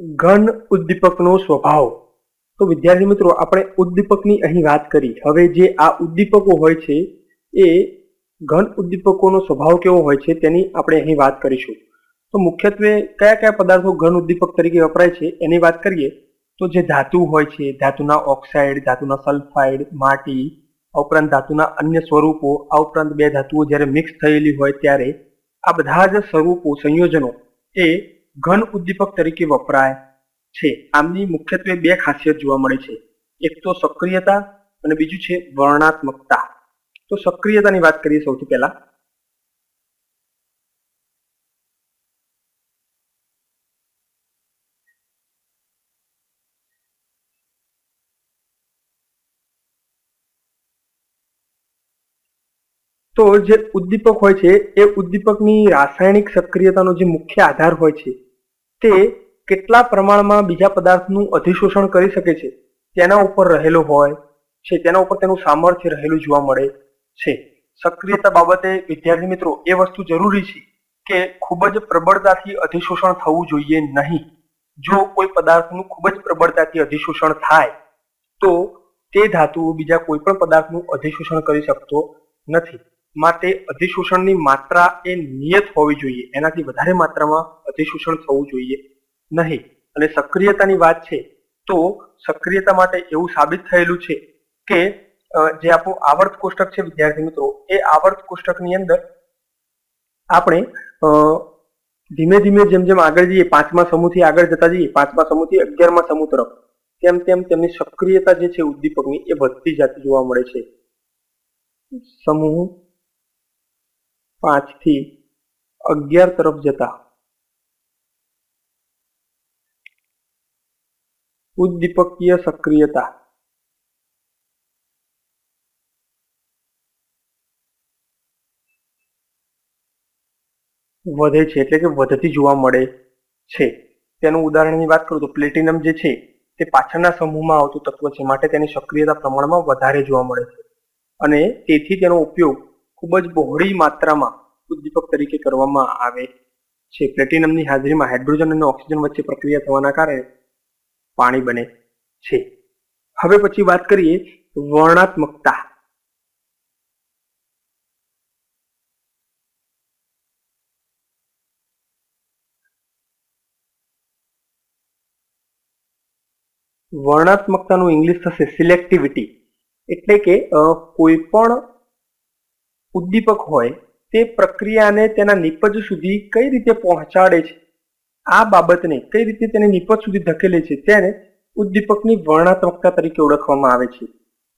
ઘન ઉદ્દીપકનો સ્વભાવ. તો વિદ્યાર્થી મિત્રો, આપણે ઉદ્દીપકની અહીં વાત કરી. હવે જે આ ઉદ્દીપકો હોય છે, એ ઘન ઉદ્દીપકોનો સ્વભાવ કેવો હોય છે તેની આપણે અહીં વાત કરીશું. તો મુખ્યત્વે કયા કયા પદાર્થો ઘન ઉદ્દીપક તરીકે વપરાય છે એની વાત કરીએ, તો જે ધાતુ હોય છે, ધાતુના ઓક્સાઇડ, ધાતુના સલ્ફાઇડ, માટી, આ ઉપરાંત ધાતુના અન્ય સ્વરૂપો, આ ઉપરાંત બે ધાતુઓ જ્યારે મિક્સ થયેલી હોય ત્યારે, આ બધા જ સ્વરૂપો, સંયોજનો એ ઘન ઉદ્દીપક તરીકે વપરાય છે. આમની મુખ્યત્વે બે ખાસિયત જોવા મળે છે. એક તો સક્રિયતા અને બીજું છે વર્ણાત્મકતા તો સક્રિયતાની વાત કરીએ સૌથી પહેલા. તો જે ઉદ્દીપક હોય છે, એ ઉદ્દીપકની રાસાયણિક સક્રિયતાનો જે મુખ્ય આધાર હોય છે, તે કેટલા પ્રમાણમાં બીજા પદાર્થનું અધિશોષણ કરી શકે છે, તેના ઉપર રહેલો હોય છે, તેના ઉપર તેનું સામર્થ્ય રહેલું જોવા મળે છે. સક્રિયતા બાબતે, વિદ્યાર્થી મિત્રો, એ વસ્તુ જરૂરી છે કે ખૂબ જ પ્રબળતાથી અધિશોષણ થવું જોઈએ નહીં. જો કોઈ પદાર્થનું ખૂબ જ પ્રબળતાથી અધિશોષણ થાય, તો તે ધાતુ બીજા કોઈ પણ પદાર્થનું અધિશોષણ કરી શકતો નથી. માટે અધિશોષણની માત્રા એ નિયત હોવી જોઈએ. એનાથી વધારે માત્રામાં અધિશોષણ થવું જોઈએ નહીં. અને સક્રિયતાની વાત છે, તો સક્રિયતા માટે એવું સાબિત થયેલું છે કે જે આપણું આવર્ત કોષ્ટક છે, વિદ્યાર્થી મિત્રો, એ આવર્ત કોષ્ટકની અંદર આપણે ધીમે ધીમે જેમ જેમ આગળ જઈએ, પાંચમા સમૂહથી આગળ જતા જઈએ, પાંચમા સમૂહથી અગિયારમા સમૂહ તરફ, તેમ તેમ તેમની સક્રિયતા જે છે ઉદ્દીપકની એ વધતી જતી જોવા મળે છે. સમૂહ પાંચથી અગિયાર તરફ જતા. ઉદ્દીપકીય સક્રિયતા. વધે છે એટલે કે વધતી જોવા મળે છે. તેનું ઉદાહરણની વાત કરું તો પ્લેટિનમ જે છે તે પાછળના સમૂહમાં આવતું તત્વ છે. માટે તેની સક્રિયતા પ્રમાણમાં વધારે જોવા મળે છે. અને તેથી તેનો ઉપયોગ ખૂબ જ બહોળી માત્રામાં ઉદ્દીપક તરીકે કરવામાં આવે છે. પ્લેટિનમની હાજરીમાં હાઇડ્રોજન અને ઓક્સિજન વચ્ચે પ્રક્રિયા થવાના કારણે પાણી બને છે. હવે પછી વાત કરીએ વર્ણાત્મકતા વર્ણાત્મકતાનું ઇંગ્લિશ થશે સિલેક્ટિવિટી. એટલે કે કોઈ પણ ઉદ્દીપક હોય તે પ્રક્રિયાને તેના નિપજ સુધી કઈ રીતે પહોંચાડે છે? આ બાબતને કઈ રીતે તેને નિપજ સુધી ધકેલે છે તેને ઉદ્દીપકની વર્ણાત્મકતા તરીકે ઓળખવામાં આવે છે.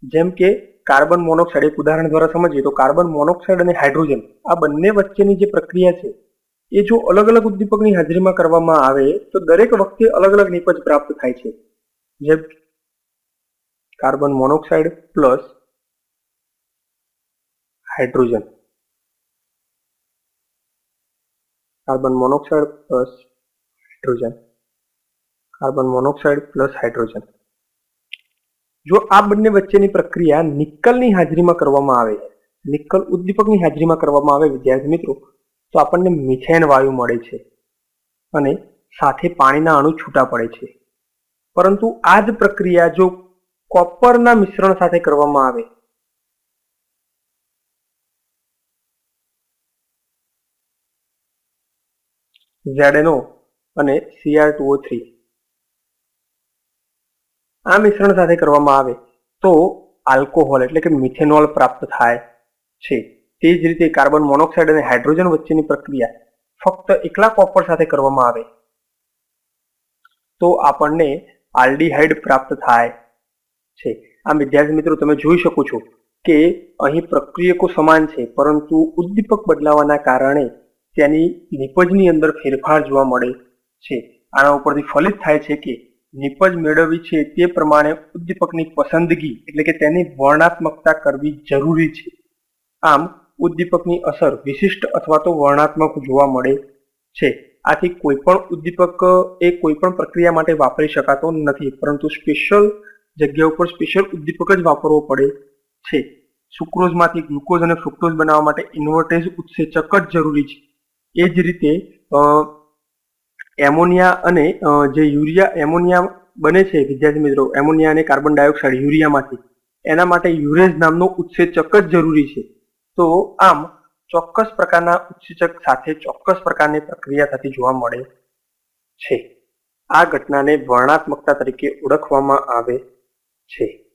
જેમ કે કાર્બન મોનોક્સાઇડ, એક ઉદાહરણ દ્વારા સમજીએ તો કાર્બન મોનોક્સાઇડ અને હાઇડ્રોજન આ બંને વચ્ચેની જે પ્રક્રિયા છે, એ જો અલગ અલગ ઉદ્દીપકની હાજરીમાં કરવામાં આવે તો દરેક વખતે અલગ અલગ નિપજ પ્રાપ્ત થાય છે. જેમ carbon monoxide plus hydrogen. Carbon monoxide plus hydrogen. Carbon monoxide plus hydrogen. જો આ બંને વચ્ચેની પ્રક્રિયા નિકલની હાજરીમાં કરવામાં આવે નિકલ ઉદ્દીપકની હાજરીમાં કરવામાં આવે, વિદ્યાર્થી મિત્રો, તો આપણને મિથેન વાયુ મળે છે અને સાથે પાણીના અણુ છૂટા પડે છે. પરંતુ આ જ પ્રક્રિયા જો કોપરના મિશ્રણ સાથે કરવામાં આવે ZNO અને Cr2O3 આ મિશ્રણ સાથે કરવામાં આવે તો આલ્કોહોલ એટલે કે મિથેનોલ પ્રાપ્ત થાય છે. તે જ રીતે કાર્બન મોનોક્સાઇડ અને હાઇડ્રોજન વચ્ચેની પ્રક્રિયા ફક્ત એકલા કોપર સાથે કરવામાં આવે. તો આપણને આલ્ડીહાઇડ પ્રાપ્ત થાય છે. આ વિદ્યાર્થી મિત્રો, તમે જોઈ શકો છો કે અહીં પ્રક્રિયકો સમાન છે, પરંતુ ઉદ્દીપક બદલાવાના કારણે તેની નિપજની અંદર ફેરફાર જોવા મળે છે. આના ઉપરથી ફલિત થાય છે કે નિપજ મેળવવી છે તે પ્રમાણે ઉદ્દીપકની પસંદગી એટલે કે તેની વર્ણાત્મકતા કરવી જરૂરી છે. આમ, ઉદ્દીપકની અસર વિશિષ્ટ અથવા તો વર્ણાત્મક જોવા મળે છે. આથી કોઈ પણ ઉદ્દીપક એ કોઈ પણ પ્રક્રિયા માટે વાપરી શકાતો નથી, પરંતુ સ્પેશિયલ જગ્યા ઉપર સ્પેશિયલ ઉદ્દીપક જ વાપરવો પડે છે. સુક્રોઝમાંથી ગ્લુકોઝ અને ફ્રુક્ટોઝ બનાવવા માટે ઇન્વર્ટેજ ઉત્સેચક જ જરૂરી છે. એ જ રીતે એમોનિયા અને જે યુરિયા, એમોનિયા બને છે, વિદ્યાર્થી મિત્રો, એમોનિયા અને કાર્બન ડાયોક્સાઇડ યુરિયામાંથી. એના માટે યુરેઝ નામનો ઉત્સેચક જ જરૂરી છે. તો આમ, ચોક્કસ પ્રકારના ઉત્સેચક સાથે ચોક્કસ પ્રકારની પ્રક્રિયા થતી જોવા મળે છે. આ ઘટનાને વર્ણાત્મકતા તરીકે ઓળખવામાં આવે છે.